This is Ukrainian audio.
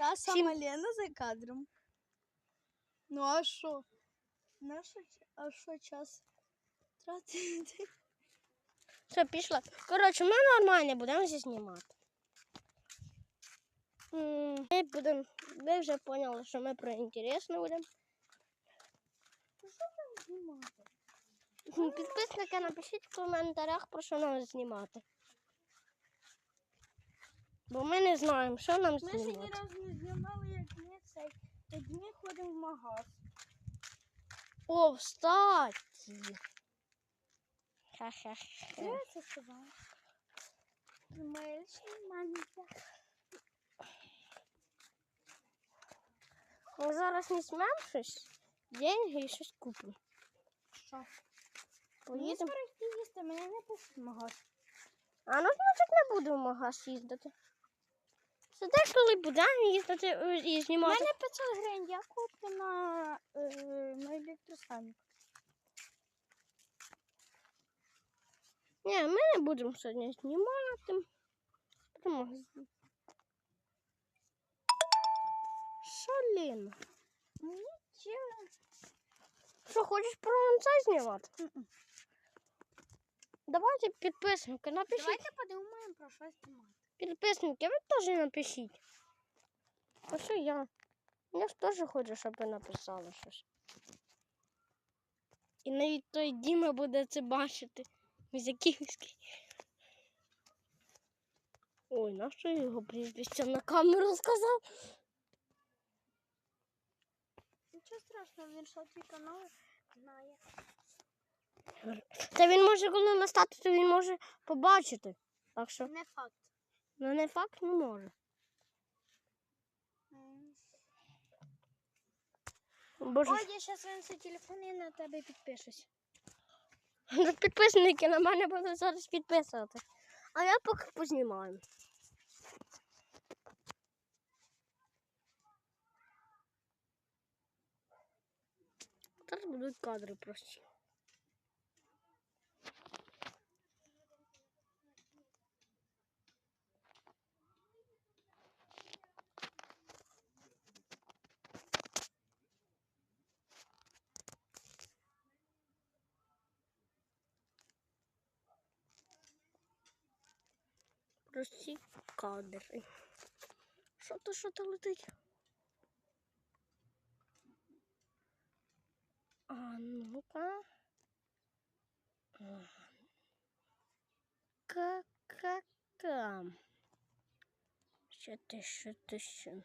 Та сама Лена за кадром. Ну а що? Наша, а що час тратити? Все, пішла. Коротше, ми нормально будемо зі знімати. М, Ми будемо. Ви вже поняли, що ми про інтересне будемо. Знімати. Підписники, напишіть в коментарях, про що нам знімати. Бо ми не знаємо, що нам Ми ще ні знімати. разу не знімали, як ми цей, як ми ходимо в магаз. О, встать! Ха-ха-ха. Що це сказала? Думаєш, маленька. Ми зараз не знімемо щось, деньги і щось купимо. Що? Мені Поїдемо. скоро їсти, мене не пустить в магаз. А ну, значить, не будемо в магаз їздити. Це те, коли будемо їздити і У знімати. мене 500 гривень, я куплю на, е, на електросамі. Ні, ми не будемо сьогодні знімати. Що, Ліна? Нічого. Що, хочеш про це знімати? Давайте підписники, напишіть. Давайте подумаємо про щось знімати. Підписники, ви теж напишіть. А що я? Я ж теж хочу, щоб ви написали щось. І навіть той Діма буде це бачити. Мізяківський. Ой, на що я його прізвище на камеру сказав? Нічого страшного, він що твій канал знає. Та він може, коли настати, то він може побачити. Так що, Не факт. Ну не факт, не може. М. Боже, Ой, я зараз винесу телефон і на тебе підпишусь. Ну, підписники на мене будуть зараз підписувати. А я поки познімаю. Зараз будуть кадри прості. Прості кадри. Що то, що то летить? А ну-ка. Ка-ка-ка. Що ти, що ти, що?